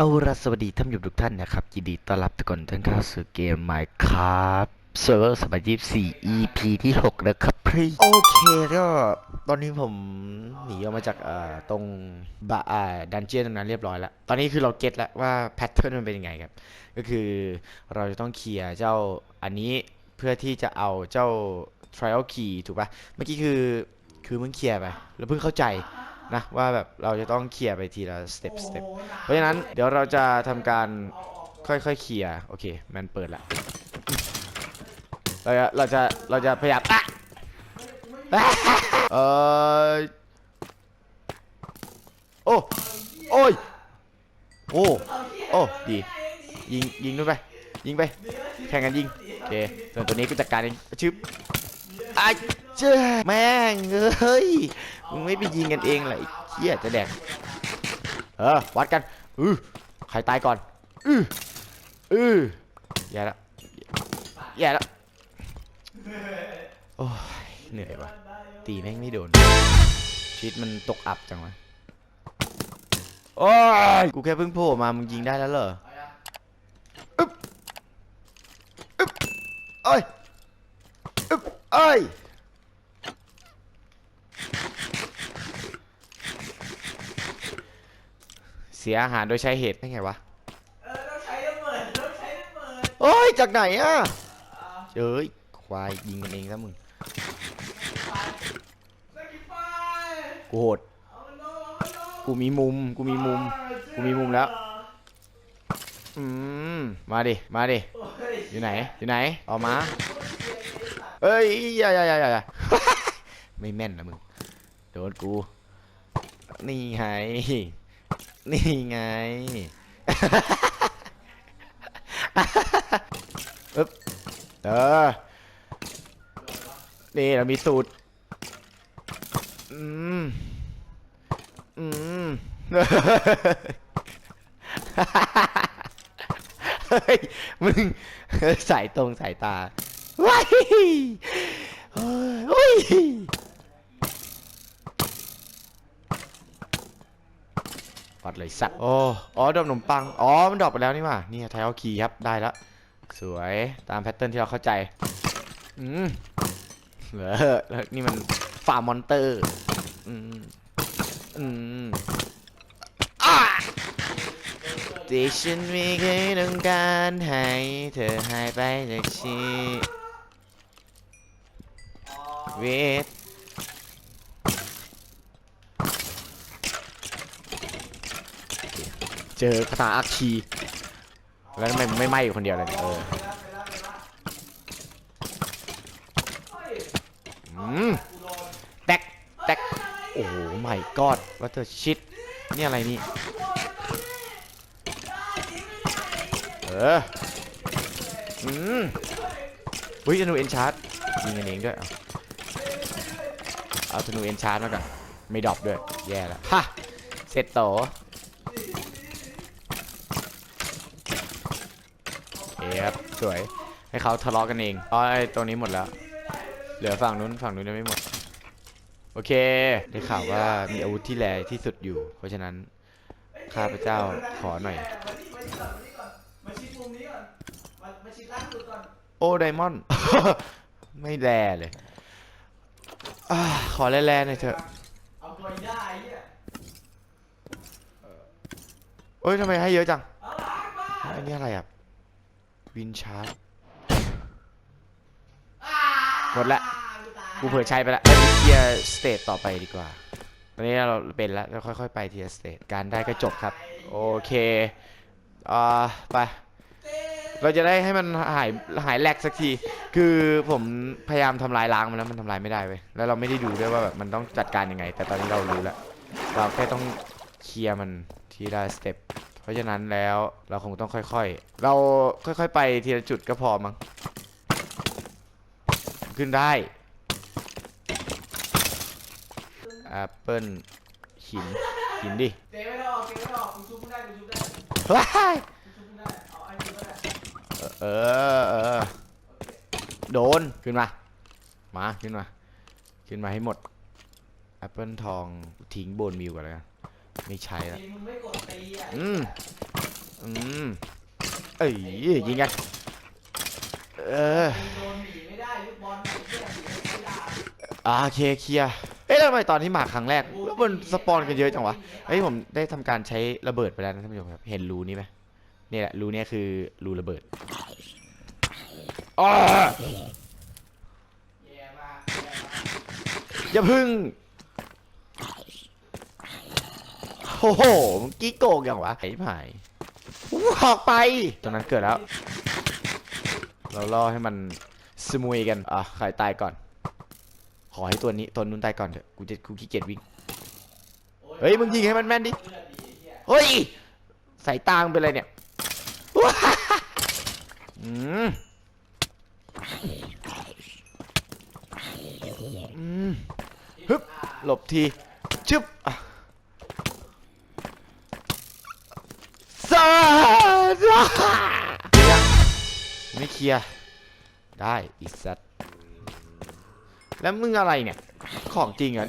เอาละสวัสดีท่านผู้ชมทุกท่านนะครับยินดีต้อนรับทุกคนท่านเข้าสู่เกม Minecraft Server สมัย24 EP ที่ 6 นะครับพี่โอเคก็ตอนนี้ผมหนีออกมาจากเอ่อตรงบะอ่าดันเจี้ยนตรงนั้นเรียบร้อยแล้ว ตอนนี้คือเราเก็ตแล้วว่าแพทเทิร์นมันเป็นยังไงครับ ก็คือเราจะต้องเคลียร์เจ้าอันนี้เพื่อที่จะเอาเจ้า trial key ถูกปะเมื่อกี้คือคือมึงเคลียร์ไปแล้วเพิ่งเข้าใจ นะว่าแบบเราจะต้องเคลียร์ไปทีละสเต็ปสเต็ปเพราะฉะนั้นเดี๋ยวเราจะทำการค่อยๆเคลียร์โอเคมันเปิดละเราจะเราจะเราจะพยายามอะอะเออโอ้โอ้ยโอ้โอ้ดี ยิงยิงนู่นไปยิงไปแข่งกันยิงโอเคส่วนตัวนี้กูจัดการเองชึบ อะเจ้าแม่งเฮ้ยมึงไม่ไปยิงกันเองเลยเฮียจะแดกเออวัดกันอือใครตายก่อนอืออือแย่ล้วแย่แล้วโอ้ยเหนื่อยว่ะตีแม่งไม่โดนชีตมันตกอับจังวะโอ้ยกูแค่เพิ่งโผล่มามึงยิงได้แล้วเหรออึ๊บอึ๊บเอ้ย อึ๊บเอ้ยเสียอาหารโดยใช้เหตุได้ไงวะเออต้องใช้ระเบิดต้องใช้ระเบิดโอ้ยจากไหนอะเอ้ยควายยิงกันเองซะมึงสกิปไปกูโหดเอามันลงเอามันลงกูมีมุมกูมีมุม กูมีมุมแล้ว อืมมาดิมาดิโอ้ยอยู่ไหนอยู่ไหนออกมา เอ้ยอย่าอย่าอย่าอย่าไม่แม่นนะมึงโดนกู นี่ไง นี่ไงอึ๊บเออ นี่เรามีสูตร อืม อืมเฮ้ย มึงสายตรงสายตา ว้ายเฮ้ยเฮ้ยปัดเลยสัตว์โอ้อ๋อดอกขนมปัง อ๋อ มันดรอกไปแล้วนี่หว่านี่ไทเอาคีย์ครับ ได้แล้ว สวย ตามแพทเทิร์นที่เราเข้าใจ อืมเหลือแล้วนี่มันฟาร์มมอนเตอร์ อืม อืมอ่าที่ฉันไม่เคยต้องการให้เธอหายไปจากชี วิตเจอคาถาอัคคี แล้วทำไมไม่ไหม้อยู่คนเดียวเลยเนี่ยเอออืมแตกแตกโอ้โหไม่กอดวัตเตอร์ชิดนี่อะไรนี่ เออ อืมอุ้ยธนูเอ็นชาร์ดยิงกันเองด้วย เอาเอาธนูเอนชาร์ดมาก่อนไม่ดรอปด้วย แย่แล้วฮะเสร็จโตโอเคครับสวย ให้เขาทะเลาะกันเองอ๋อไอ้ตรงนี้หมดแล้ว เหลือฝั่งนู้นฝั่งนู้นยังไม่หมด โอเค ได้ข่าวว่ามีอาวุธที่แรงที่สุดอยู่ เพราะฉะนั้นข้าพเจ้าขอหน่อยมาชิดมุมนี้ก่อนมามาชิดล่างสุดก่อนโอ้ไดมอนด์ไม่แลเลย อาขอแร่ๆหน่อยเถอะเอาตัวได้เนี่ยโอ้ยทำไมให้เยอะจัง เอาล้างมาอันนี้อะไรอะ วินชาร์จ อ่าหมดละกูตายกูเผื่อใช้ไปละไปเคลียร์สเตจต่อไปดีกว่า ตอนนี้เราเป็นแล้วเราค่อยๆ ไปทีละสเตจการได้ก็จบครับ โอเค อ่า ไป เราจะได้ให้มันหายหายแหลกสักที คือผมพยายามทำลายล้างมันแล้วมันทำลายไม่ได้เว้ย แล้วเราไม่ได้ดูด้วยว่าแบบมันต้องจัดการยังไง แต่ตอนนี้เรารู้แล้ว เราแค่ต้องเคลียร์มันทีละสเต็ป เพราะฉะนั้นแล้วเราคงต้องค่อยๆ เราค่อยๆไปทีละจุดก็พอมั้ง ขึ้นได้แอปเปิลหินหินดิเจ๊ไม่ต้องออกเจ๊ไม่ต้องออกกูชุบมึงได้กูชุบได้ว้ายกูชุบมึงได้เอาไอ้นี่ก็ได้ เออเออโดน ขึ้นมา มา ขึ้นมา ขึ้นมาให้หมดแอปเปิลทองทิ้งโบนมิวก่อนเลยกันไม่ใช้แล้วทีมึงไม่กดตีอะอืม อืม เอ้ยยิงไงเออโดนหนีไม่ได้ลูกบอลเนี่ยหนีไม่ได้อ่าโอเคเคลียร์เอ๊ะแล้วทำไมตอนที่มาครั้งแรกแล้วมันสปอนกันเยอะจังวะเฮ้ยผมได้ทำการใช้ระเบิดไปแล้วนะท่านผู้ชมครับ เห็นรูนี้ไหมนี่แหละรูเนี้ยคือรูระเบิด อ้าแย่ากแย่มากอย่าพึ่งโอ้โหมื่อกี้โกงอย่างวะไอ้หายอออกไปตรงนั้นเกิดแล้ว เราล่อให้มันสมุยกันอะใครตายก่อน ขอให้ตัวนี้ตัวนู้นตายก่อนเถอะกูจะกูขี้เกียจวิ่งเฮ้ยมึงยิงให้มันแม่นดิเฮ้ยใส่ตางเป็นไรเนี่ยว้าอืม อืมฮึบหลบทีชึบอะซาซาเคลียร์ไม่เคลียร์ได้อีสัตว์แล้วมึงอะไรเนี่ย ของจริงเหรอ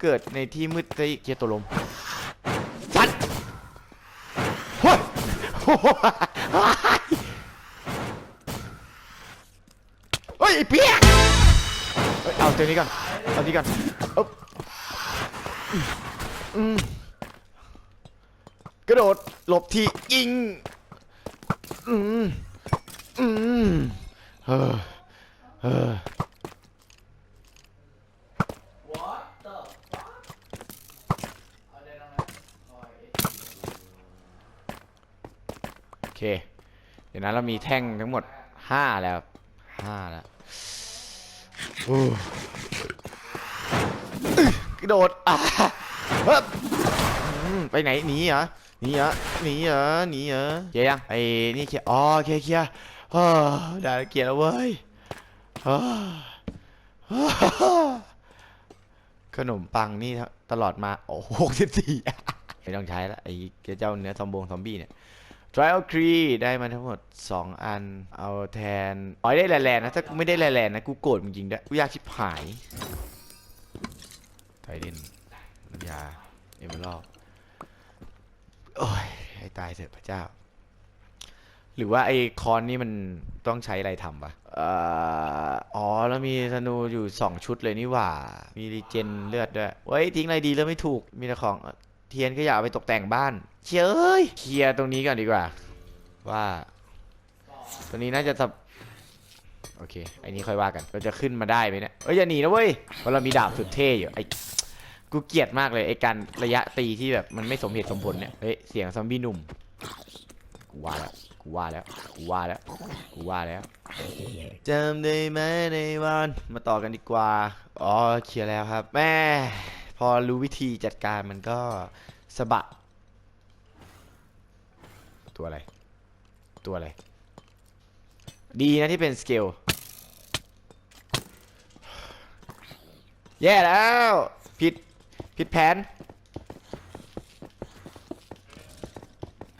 เกิดในที่มืดได้เกียร์ตัวลมสัตว์เฮ้ย ตัวนี้ก่อนเอานี้ก่อนอ๊บกระโดดหลบทียิงอืมอืมเออเออ What the fuck เอาได้แล้วนะโอ้ยโอเค เดี๋ยวนั้นเรามีแท่งทั้งหมดห้าแล้วครับห้าแล้วโอ้อึ๊ยก ระโดดอะฮึบอืมไปไหนหนีเหรอหนีเหรอหนีเหรอหนีเหรอเคลียร์ยังไอ้นี่เคลียร์อ๋อโอเคเคลียร์อ้าวได้เคลียร์แล้วเว้ยอ้าวอ้าวขนมปังนี่ตลอดมา โอ้หกสิบสี่ไม่ต้องใช้ละไอ้เจ้าเนื้อซอมบงซอมบี้เนี่ย Trial c r e ได้มาทั้งหมด 2 อัน เอาแทน อ๋อได้แลนๆนะ ถ้ากูไม่ได้แลนๆนะ กูโกรธจริงๆด้วยกูอยากชิบหาย ไทเดนน้ำยาเอเมอรัลโอ้ยให้ตายเถอะพระเจ้า หรือว่าไอ้คอนนี่มันต้องใช้อะไรทำปะเอ่ออ๋อ แล้วมีธนูอยู่2ชุดเลยนี่หว่า มีรีเจนเลือดด้วยเฮ้ยทิ้งอะไรดีแล้วไม่ถูก มีแต่ของเทียนก็อยากเอาไปตกแต่งบ้าน เชยเอ้ยเคลียร์ตรงนี้ก่อนดีกว่า ว่า ตัวนี้น่าจะสับโอเค ไอ้นี้ค่อยว่ากันเราจะขึ้นมาได้ไหมเนี่ยเอ้ยอย่าหนีนะเว้ยเพราะเรามีดาบสุดเท่อยู่ไอ้ กูเกลียดมากเลยไอ้การระยะตีที่แบบมันไม่สมเหตุสมผลเนี่ย เฮ้ยเสียงซอมบี้หนุ่ม กูว่าแล้ว กูว่าแล้ว กูว่าแล้ว กูว่าแล้วจำได้ไหมในวัน มาต่อกันดีกว่า อ๋อเคลียร์แล้วครับ แม่ พอรู้วิธีจัดการมันก็สะบะ ตัวอะไร ตัวอะไร ดีนะที่เป็นสเกล แย่แล้ว ผิด ผิดแผน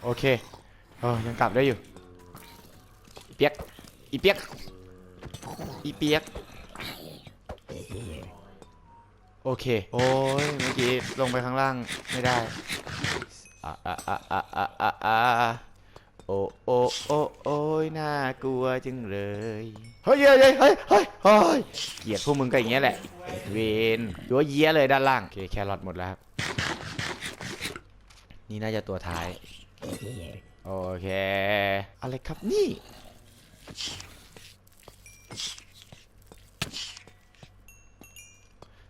โอเคเออยังกลับได้อยู่อีเปียกอีเปียกอีเปียกโอเค โอ้ยเมื่อกี้ลงไปข้างล่างไม่ได้อะอะอะอะอะอะอะ โอ้โอ้โอ้โอ้ยน่ากลัวจังเลยเฮ้ยเฮ้ยเฮ้ยเฮ้ยเฮ้ยเฮ้ยเกลียดพวกมึงก็อย่างเงี้ยแหละ เวนยัวเยี้ยเลยด้านล่าง โอเคแครอทหมดแล้วครับนี่น่าจะตัวท้าย โอเค อะไรครับนี่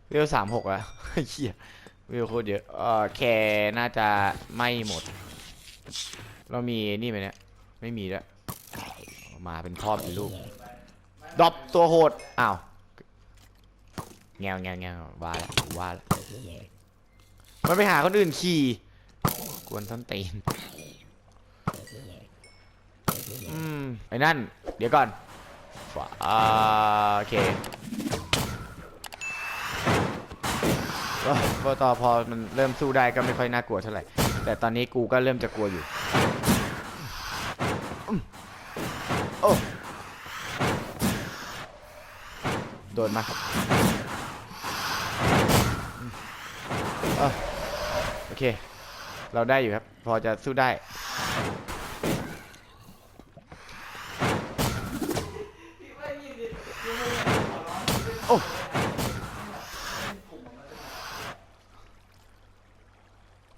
เวลสามหกอะเฮียเวลโคตรเยอะ โอเค น่าจะไม่หมด เรามีนี่ไหมเนี่ย ไม่มีแล้วเอามาเป็นพ่อเป็นลูกดรอปตัวโหด อ้าวแงวแงวแงวว่าแล้วกูว่าแล้วมันไปหาคนอื่นขี่กวนส้นตีนอืมไอ้นั่น เดี๋ยวก่อนฝาโอเคเอ้ยพอต่อพอมันเริ่มสู้ได้ก็ไม่ค่อยน่ากลัวเท่าไหร่ แต่ตอนนี้กูก็เริ่มจะกลัวอยู่ โดนมาอืมเอ้ยโอเค เราได้อยู่ครับ พอจะสู้ได้พี่ไม่ยินดิพี่ไม่ยินขอร้องพี่โอ้เป็นกลุ่มมันจะ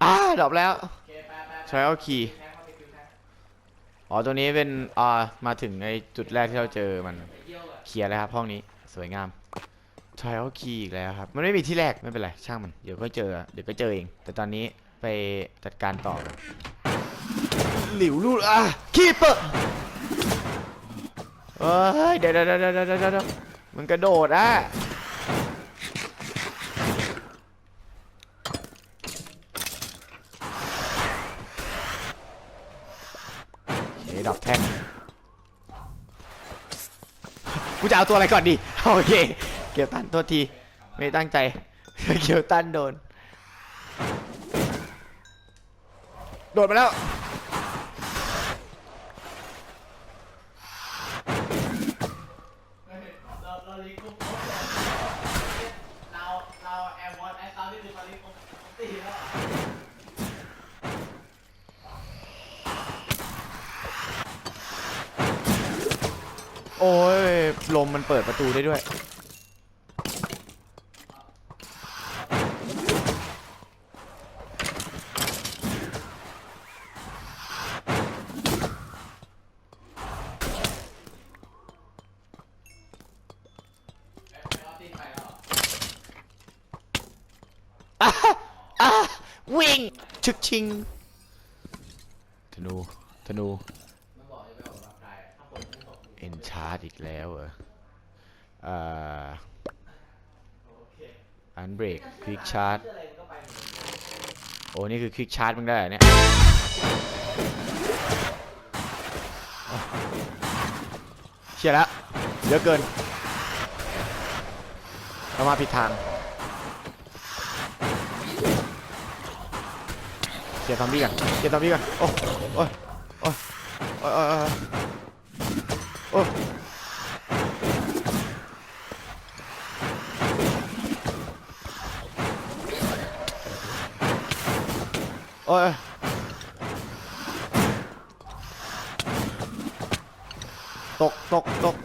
อ่าดรอปแล้วโอเคไปไปใช้เอาคีย์แทงเข้าไปคืนแทงอ๋อ ตัวนี้เป็น อ่า มาถึงในจุดแรกที่เราเจอมัน เคลียร์แล้วครับห้องนี้ สวยงาม trial key อีกแล้วครับ มันไม่มีที่แรก ไม่เป็นไร ช่างมัน เดี๋ยวก็เจอ เดี๋ยวก็เจอเอง แต่ตอนนี้ไปจัดการต่อกันหลิวลูดอะคีเปอร์เฮ้ย เดี๋ยวเดี๋ยวเดี๋ยวเดี๋ยวเดี๋ยวเดี๋ยวมันกระโดดอะโอเคดับแท่งกูจะเอาตัวอะไรก่อนดี โอเค เกียวตันโทษที ไม่ตั้งใจ เกียวตันโดน โดดมาแล้ว เราเราลีกุ๊บเราเราแอร์วอร์ดไอ้เขาที่คือมาลีกุ๊บตีแล้วอะ โอ้ยลมมันเปิดประตูได้ด้วยไอ้ไอ้ออฟตีไปแล้วอะอะอะวิ่งชึกชิง ธนู ธนู มันบอกจะไปออกกำลังกายอะถ้าคนไม่ตก เอ็นชาร์ดอีกแล้วเหรออ่า โอเค อันเบรกควิกชาร์ดเชื่ออะไรมันก็ไปหมดเลยโอ้นี่คือควิกชาร์จมึงได้เนี่ยเชียร์แล้วเยอะเกินเรามาผิดทางเกียร์ซอมบี้กันเกียร์ซอมบี้กันโอ้โอ้ยโอ้ยโอ้ยโอ้ย โอ้ยตกตกตก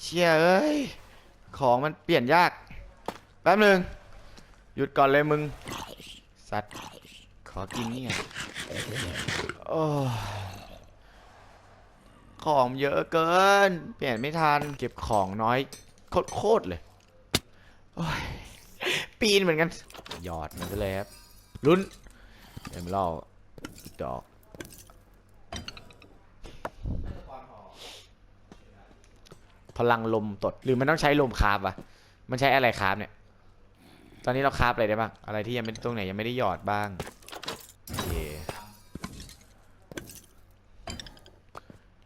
เชี่ยเอ้ย ของมันเปลี่ยนยาก แป๊บหนึ่งหยุดก่อนเลยมึง สัตว์ ขอกินนี่ไงโอ้ของเยอะเกิน เปลี่ยนไม่ทัน เก็บของน้อย โคตรเลย โอ้ย ปีนเหมือนกัน หยอดมันไปเลยครับ ลุ้นเอ็มเล่าอีกดอก พลังลมตด หรือมันต้องใช้ลมคาบวะมันใช้อะไรคาบเนี่ย ตอนนี้เราคาบอะไรได้บ้าง อะไรที่ยังไม่ตรงไหนยังไม่ได้หยอดบ้างโอเค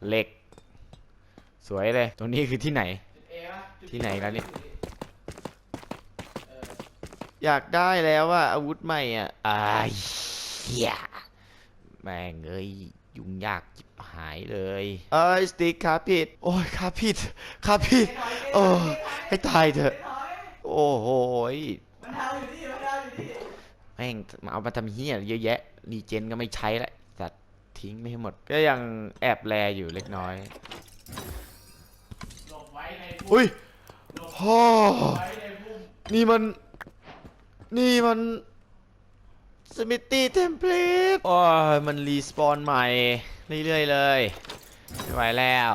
เหล็ก สวยเลย ตรงนี้คือที่ไหน ที่ไหนกันเนี่ย อยากได้แล้วว่าอาวุธใหม่อะอ้ายเหี้ยแม่งเอ้ยยุ่งยากจิบหายเลย เอ้ยสติ๊กคาผิด โอ้ยคาผิดคาผิดโอ้ให้ตายเถอะไม่ถอยโอ้โหยมันเท้าอยู่นี่มันเท้าอยู่นี่แม่งมาเอามาทำเฮียเยอะแยะรีเจนก็ไม่ใช้ละสัตว์ทิ้งไม่ให้หมด ก็ยังแอบแลอยู่เล็กน้อย หลบไว้ในพุ่มอุ้ยหลบพ่อไว้ในพุ่ม นี่มัน นี่มันสมิตตี้เทมเพลตโอ้ยมันรีสปอนใหม่ เรื่อยๆเลย ไม่ไหวแล้ว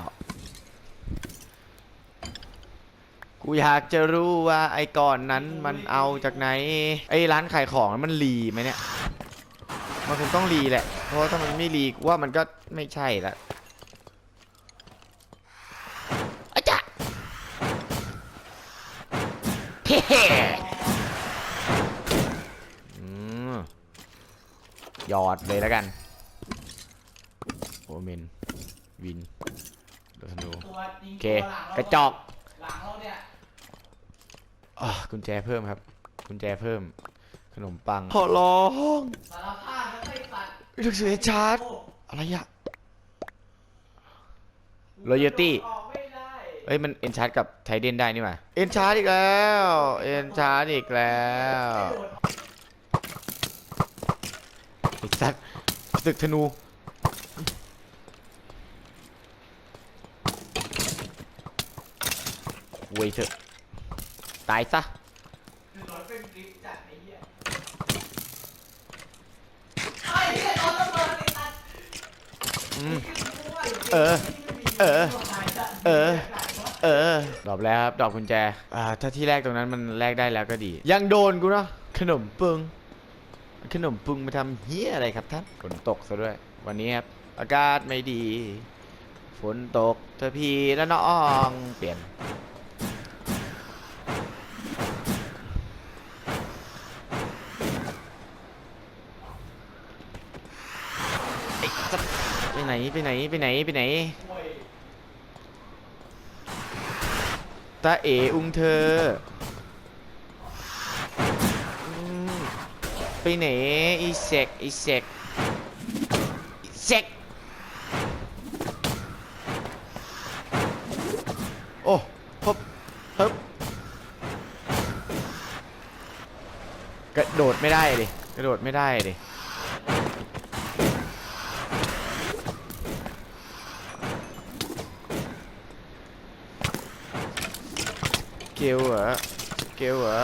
กูอยากจะรู้ว่าไอ้ก่อนนั้นมันเอาจากไหน ไอ้ร้านขายของมันรีไหมเนี่ย มันคงต้องรีแหละ เพราะถ้ามันไม่รีกูว่ามันก็ไม่ใช่ละอาจารย์เฮ้อืม หยอดเลยแล้วกันโอเมนวินโดธนูตัวจริงโอเคตัวหลังเรากระจอกหลังเราเนี่ยอะกุญแจเพิ่มครับ กุญแจเพิ่ม ขนมปังขอร้องสารภาพไม่ใช่สัตว์หนังสือชาร์จโอ้อะไรอะ Loyalty ออกไม่ได้เอ้ยมันเอนชาร์จกับไทเดนได้นี่หว่าเอนชาร์จอีกแล้ว เอนชาร์จอีกแล้วไม่โดดไอ้ สัตว์ศึกธนู เวยเถอะ ตายซะคือรถเป็นกริปจัดไอ้เหี้ยไอ้เหี้ยโดนระเบิดไอ้สัตว์อืมมั่วอยู่เออ เออตายจัดเออ เออ ดอกแล้วครับ ดอกกุญแจ อ่า ถ้าที่แรกตรงนั้นมันแลกได้แล้วก็ดี ยังโดนกูเนาะ ขนมปึง ขนมปึงมาทำเฮียอะไรครับท่านฝนตกซะด้วย วันนี้ครับ อากาศไม่ดี ฝนตกเธอพี่และน้องเปลี่ยนไอ้สัสไปไหน ไปไหน ไปไหน ไปไหนโอ้ยตาเออุงเธออื ไปไหนอีเซกอีเซกอีเซกโอ้ฮึบฮึบกระโดดไม่ได้ดิกระโดดไม่ได้ดิเกลเหรอเกลเหรอ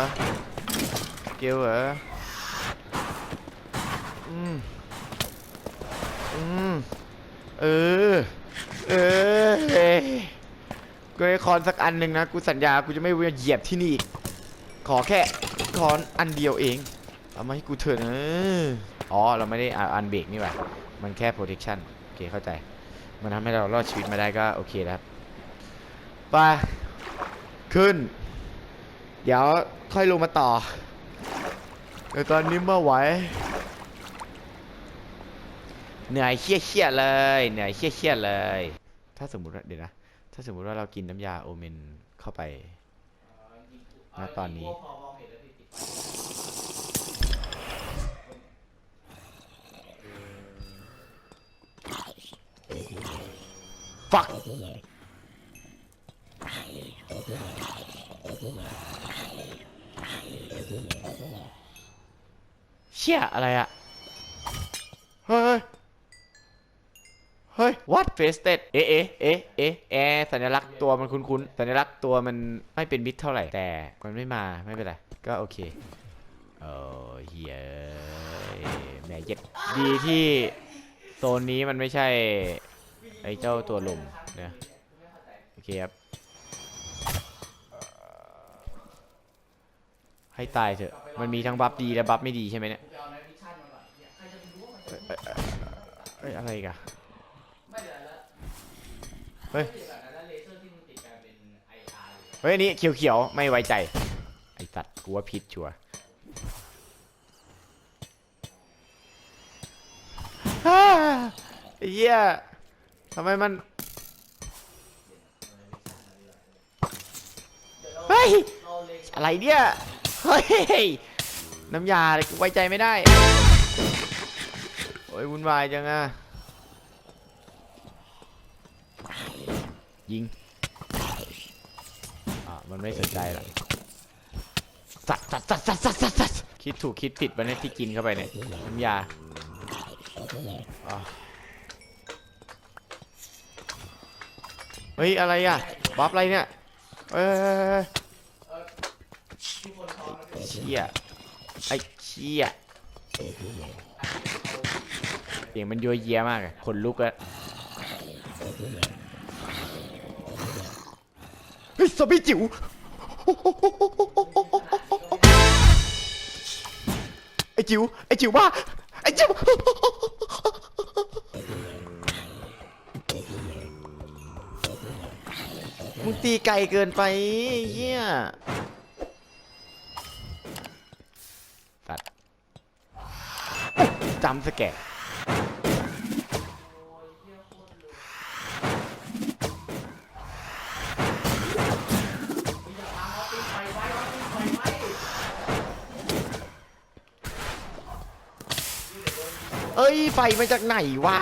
เกลเหรออืม อืม เออ เออเฮ้ยกูให้คอนสักอันหนึ่งนะ กูสัญญา กูจะไม่เหยียบที่นี่อีก ขอแค่คอนอันเดียวเอง เอามาให้กูเถอะนะอ๋อ เราไม่ได้อ่าอันเบรกนี่หว่า มันแค่ protection โอเค เข้าใจ มันทำให้เรารอดชีวิตมาได้ก็โอเคแล้วครับ ไป ขึ้น เดี๋ยวค่อยลงมาต่อแต่ตอนนี้ไม่ไหว เหนื่อยเชี่ยๆเลยเหนื่อยเชี่ยๆเลย ถ้าสมมุติว่าเดี๋ยวนะถ้าสมมุติว่าเรากินน้ำยาโอเมนเข้าไปณตอนนี้พอมองเห็นแล้วติดติดฟักเชี่ยอะไรอะเฮ้ย เฮ้ย what fasted เอ๊ะเอ๊ะเอ๊ะเอ๊ะแอร์สัญลักษณ์ตัวมันคุ้นๆ สัญลักษณ์ตัวมันไม่เป็นมิตรเท่าไหร่ แต่มันไม่มาไม่เป็นไร ก็โอเคโอ้เฮียแหม่เย็ดดีที่โซนนี้มันไม่ใช่ ไอ้เจ้าตัวลมเนี่ยโอเคครับ ให้ตายเถอะ มันมีทั้งบัฟดีและบัฟไม่ดีใช่ไหมเนี่ยเอาในวิชั่นมาก่อนเนี่ยใครจะไปรู้ว่ามันจะเอ้ยอะไรกัน ไม่เดี๋ยวแล้ว เฮ้ยไม่เดี๋ยวก่อนนะแล้วเลเซอร์ที่มึงติดกันเป็น IR เลยเฮ้ยอันนี้เขียวๆไม่ไว้ใจ ไอ้สัตว์กูว่าผิดชัวร์ฮ่าไอ้เหี้ยทำไมมันเฮ้ยเราเลยอะไรเนี่ยเฮ้ยน้ำยาเลยกูไว้ใจไม่ได้โอ้ยวุ่นวายจังอะ ยิง อะมันไม่สนใจหรอกสัตว์สัตว์สัตว์สัตว์สัตว์สัตว์คิดถูกคิดผิดวันนี้ที่กินเข้าไปเนี่ยน้ำยาเฮ้ย อะไรอะ บัฟอะไรเนี่ย เอ้ยทุกคนพร้อเชี่ยไอ้เชี่ยเสียงมันยัวเยียมากอะขนลุกอะ ฮ้ยซอมบี้จิ๋วไอ้จิ๋วไอ้จิ๋วบ้าไอ้จิ๋วมึงตีไกลเกินไปเฮียตัดจำสแกร์ ฟมาจากไหนวะ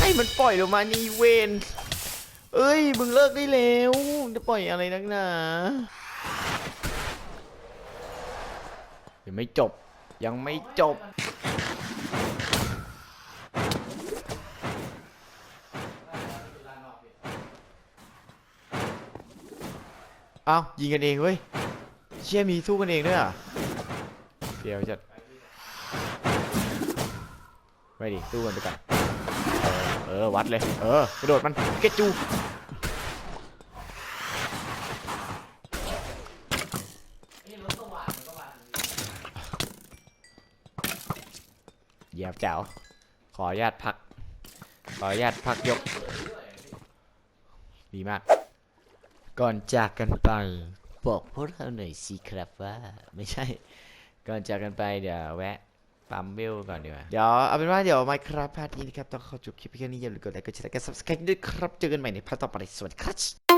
ให้มันปล่อยลงมานี่เวนเอ้ยมึงเลิกได้แล้วจะปล่อยอะไรนักหนายังไม่จบยังไม่จบ เอายิงกันเองเว้ย เชี่ยมีสู้กันเองด้วยเหรอะเดี๋ยวจะ ไม่ดิสู้กันไปก่อนเออวัดเลย เออกระโดดมันเกจูนี่รถสว่างก็มาถึงเหยียบแจ๋วขออนุญาตพัก ขออนุญาตพักยก ดีมาก ก่อนจากกันไป บอกพวกเราหน่อยสิครับว่า ไม่ใช่ ก่อนจากกันไปเดี๋ยวแวะ ปั๊มเวลก่อนดีกว่า เดี๋ยวเอาเป็นว่าเดี๋ยวไมครับพาร์ทนี้นะครับต้องเข้าจบคลิปเพียงแค่นี้อย่าลืมกดไลค์กดแชร์และกด subscribe ด้วยครับ เจอกันใหม่ในพาร์ทต่อไปสวัสดีครับ